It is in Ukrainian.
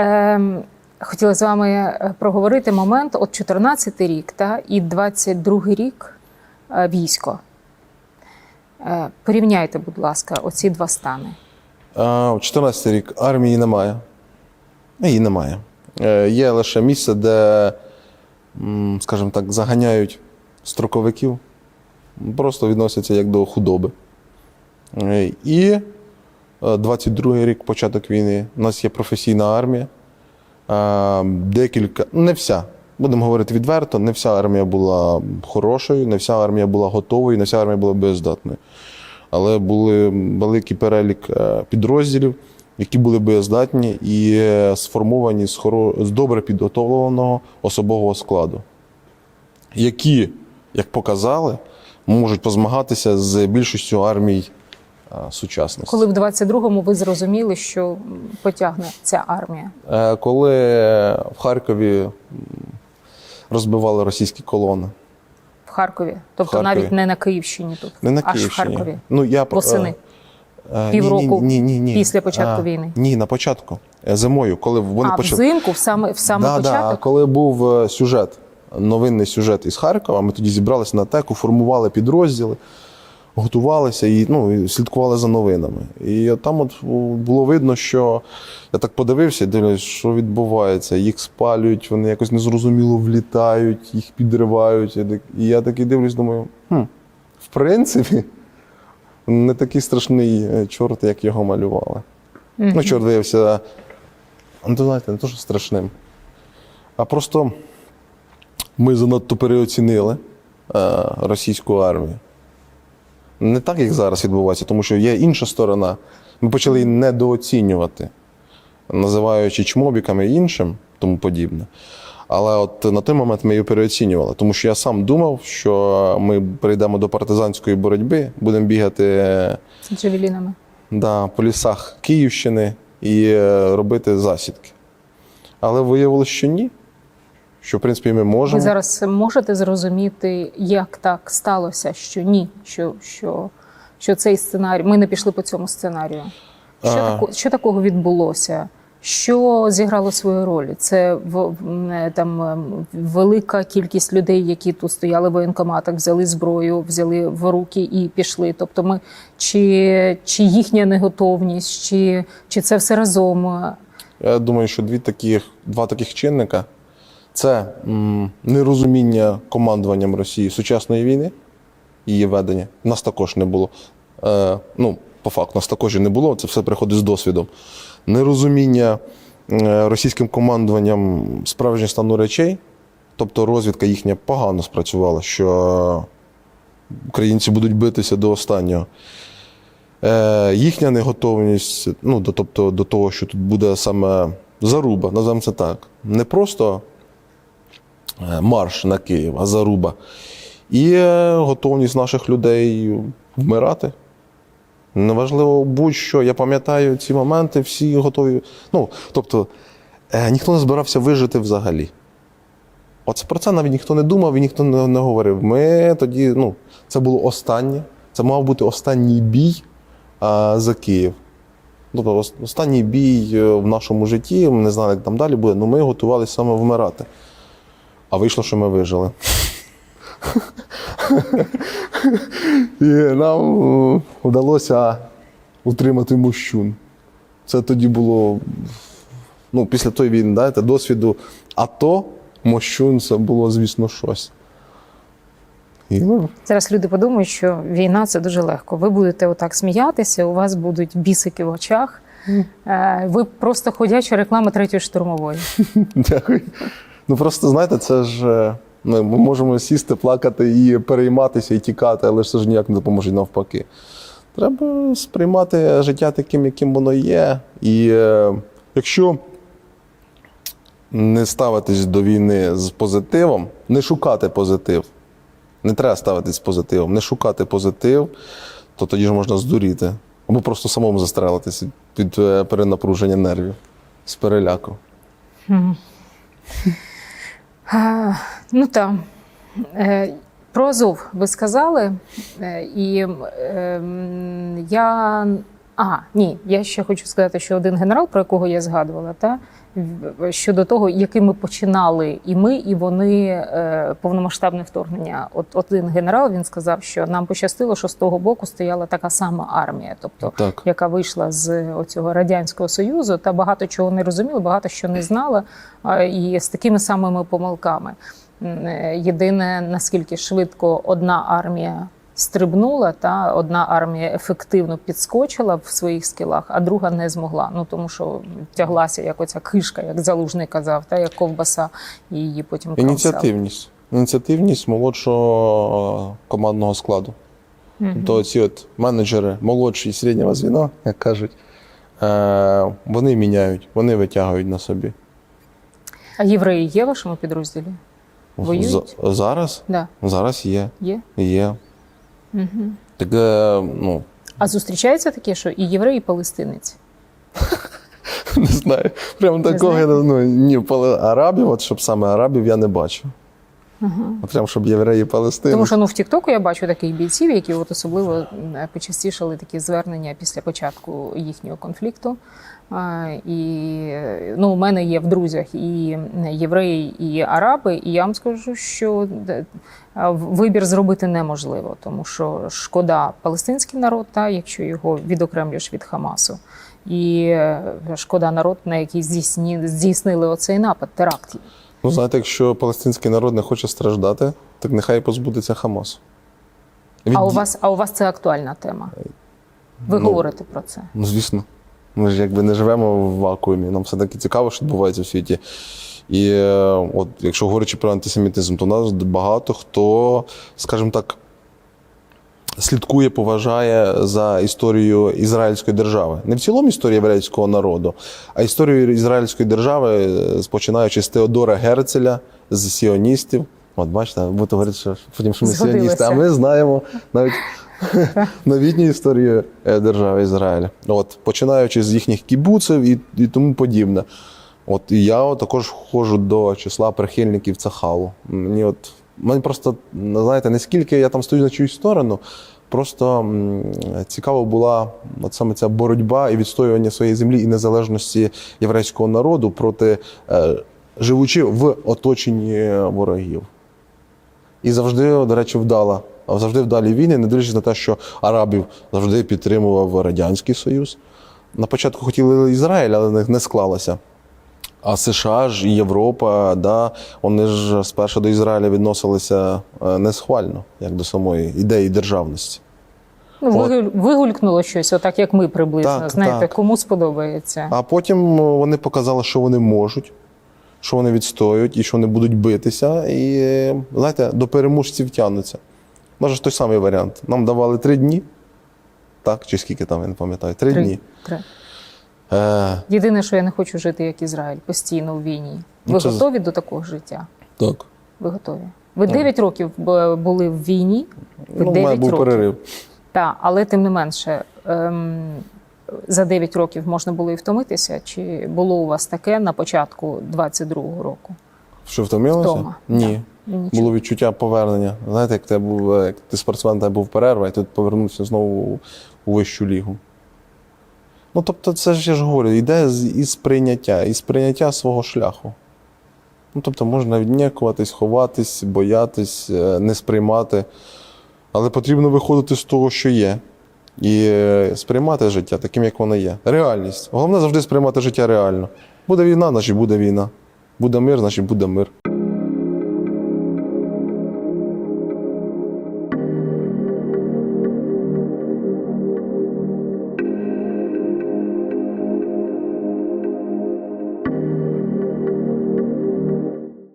Ем, хотіла з вами е, проговорити момент от 14 рік та, і 22 рік е, військо. Е, порівняйте, будь ласка, оці два стани. А, У 14 рік армії немає. Її немає. Є лише місце, де, скажімо так, заганяють строковиків, просто відносяться як до худоби. І е, 22 рік, початок війни, у нас є професійна армія. Е, Декілька, не вся. Будемо говорити відверто, не вся армія була хорошою, не вся армія була готовою, не вся армія була безздатною. Але були великий перелік е, підрозділів, які були боєздатні і е, сформовані з, хоро... з добре підготовленого особового складу, які, як показали, можуть позмагатися з більшістю армій е, сучасності. Коли в 22-му ви зрозуміли, що потягне ця армія? Е, Коли в Харкові розбивали російські колони. В Харкові, тобто Харкові. навіть не на Київщині тут, Не на аж в Харкові. Ну, я, Восени. е, ні, Півроку ні, ні, ні. після початку А, війни? Ні, на початку. Е, Зимою, коли вони а почали. взимку, в саме, в саме да, початок? Да, коли був е, сюжет, новинний сюжет із Харкова, ми тоді зібралися на теку, формували підрозділи, готувалися і, ну, і слідкували за новинами. І от там от було видно, що я так подивився і дивлюсь, що відбувається. Їх спалюють, вони якось незрозуміло влітають, їх підривають. Я так- І я такий дивлюсь, думаю, хм, в принципі, не такий страшний е, чорт, як його малювали. Ну, чорт виявився, ну, то, знаєте, не то, що страшним. А просто ми занадто переоцінили е, російську армію. Не так, як зараз відбувається, тому що є інша сторона. Ми почали її недооцінювати, називаючи чмобіками і іншим, тому подібне. Але от на той момент ми її переоцінювали, тому що я сам думав, що ми прийдемо до партизанської боротьби, будемо бігати джавелінами. да, по лісах Київщини і е, робити засідки. Але виявилося, що ні. Що, в принципі, ми можемо. Ви зараз можете зрозуміти, як так сталося, що ні, що, що, що цей сценарій. Ми не пішли по цьому сценарію. Що, А. тако, що такого відбулося? Що зіграло свою роль? Це в, в- е, там е, велика кількість людей, які тут стояли в воєнкоматах, взяли зброю, взяли в руки і пішли. Тобто, ми чи, чи їхня неготовність, чи, чи це все разом? Я думаю, що дві таких, два таких чинника це нерозуміння командуванням Росії сучасної війни, її ведення. Нас також не було. Е, ну, по факту, нас також і не було, це все приходить з досвідом. Нерозуміння е, російським командуванням справжнього стану речей, тобто розвідка їхня погано спрацювала, що українці будуть битися до останнього. Е, їхня неготовність, ну, до, тобто до того, що тут буде саме заруба, називаємо це так. Не просто марш на Київ, а заруба. І е, готовність наших людей вмирати. Неважливо будь-що. Я пам'ятаю ці моменти, всі готові. Ну, тобто, е, ніхто не збирався вижити взагалі. Оце про це навіть ніхто не думав і ніхто не, не говорив. Ми тоді, ну, це було останнє. Це мав бути останній бій а, за Київ. Тобто останній бій е, в нашому житті, ми не знали, як там далі буде, але ми готувалися саме вмирати. А вийшло, що ми вижили. І нам е, вдалося утримати мощун. Це тоді було ну, після тої війни, знаєте, досвіду АТО, мощун це було, звісно, щось. І, ну, Зараз люди подумають, що війна це дуже легко. Ви будете отак сміятися, у вас будуть бісики в очах. Е, Ви просто ходяча реклама третьої штурмової. Дякую. Ну просто знаєте, це ж е, ми, можемо сісти, плакати і перейматися, і тікати, але ж це ж ніяк не допоможе навпаки. Треба сприймати життя таким, яким воно є. І е, якщо не ставитись до війни з позитивом, не шукати позитив. Не треба ставитись з позитивом, не шукати позитив, то тоді ж можна здуріти. Або просто самому застрелитися від е, перенапруження нервів з переляку. А, ну так. Е, Про Азов ви сказали, Е, і е, я Ага, ні, я ще хочу сказати, що один генерал, про якого я згадувала, та щодо того, яким ми починали і ми, і вони е, повномасштабне вторгнення. От один генерал він сказав, що нам пощастило, що з того боку стояла така сама армія, тобто Так. яка вийшла з оцього радянського союзу, та багато чого не розуміла, багато що не знала, а, і з такими самими помилками. Е, Єдине, наскільки швидко одна армія стрибнула, та одна армія ефективно підскочила в своїх скілах, а друга не змогла. Ну тому що тяглася як оця кишка, як залужний казав, та як ковбаса, і її потім кромсали. Ініціативність. Ініціативність молодшого е, командного складу. Тобто ці от менеджери молодші і середнього звіна, як кажуть, е, вони міняють, вони витягують на собі. А євреї є в вашому підрозділі? Воюють? За- зараз? Да, Зараз є. є. Є. Угу. Так, е, ну, А зустрічається таке, що і єврей, і палестинець. не знаю. Прямо такого я ну, ні, арабів, от щоб саме арабів я не бачив. От Прям щоб євреї Палестини. Тому що ну в Тіктоку я бачу таких бійців, які от особливо почастішали такі звернення після початку їхнього конфлікту. А, І е, ну, у мене є в друзях і євреї, і араби, і я вам скажу, що в- вибір зробити неможливо, тому що шкода палестинський народ, та якщо його відокремлюєш від Хамасу, і е, шкода народ, на який здійсні, здійснили оцей напад, теракт. Ну, знаєте, якщо палестинський народ не хоче страждати, так нехай позбудеться Хамас. Від- А у вас, а у вас це актуальна тема? Ви Ну, говорите про це? Ну, звісно. Ми ж якби не живемо в вакуумі. Нам все-таки цікаво, що відбувається в світі. І е, от, якщо говорячи про антисемітизм, то у нас багато хто, скажімо так, слідкує, поважає за історією Ізраїльської держави. Не в цілому історію єврейського народу, а історію Ізраїльської держави, е, починаючи з Теодора Герцеля, з сіоністів. От бачите, будете говорити, що потім що ми сіоністи, а ми знаємо навіть новітню історію е, держави Ізраїль. От, починаючи з їхніх кібуців і, і тому подібне. От і я також входжу до числа прихильників Цахалу. Мені от мені просто знаєте, не скільки я там стою на чиюсь сторону, просто цікава була от саме ця боротьба і відстоювання своєї землі і незалежності єврейського народу проти е, живучи в оточенні ворогів. І завжди, до речі, вдала. А завжди вдалі війни, не дивлячись на те, що арабів завжди підтримував Радянський Союз. На початку хотіли Ізраїль, але не склалося. А США ж і Європа, да, вони ж спершу до Ізраїля відносилися е, несхвально, як до самої ідеї державності. Ну, От. вигулькнуло щось, отак як ми приблизно. Так, Знаєте, так. кому сподобається. А потім вони показали, що вони можуть, що вони відстоюють і що вони будуть битися. І знаєте, до переможців тягнуться. Може той самий варіант. Нам давали три дні. Так, чи скільки там, я не пам'ятаю, три, дні. Три. Е, Єдине, що я не хочу жити як Ізраїль, постійно у війні. Ви Ну, це готові до такого життя? так. Ви готові? Ви 9 років були в війні. Ви Ну, у мене 9 був років. перерив. Так, але тим не менше, ем, за 9 років можна було і втомитися. Чи було у вас таке на початку 22-го року? Що втомилося? Втома, Ні. Нічого. Було відчуття повернення. Знаєте, як ти був, як ти спортсмен, тебе був перерва, і ти повернувся знову у вищу лігу. Ну, тобто, це ж я ж говорю, йде із прийняття, із прийняття свого шляху. Ну, тобто, можна віднікуватись, ховатись, боятись, е, не сприймати. Але потрібно виходити з того, що є. І е, сприймати життя таким, як воно є. Реальність. Головне завжди сприймати життя реально. Буде війна, значить буде війна. Буде мир, значить буде мир.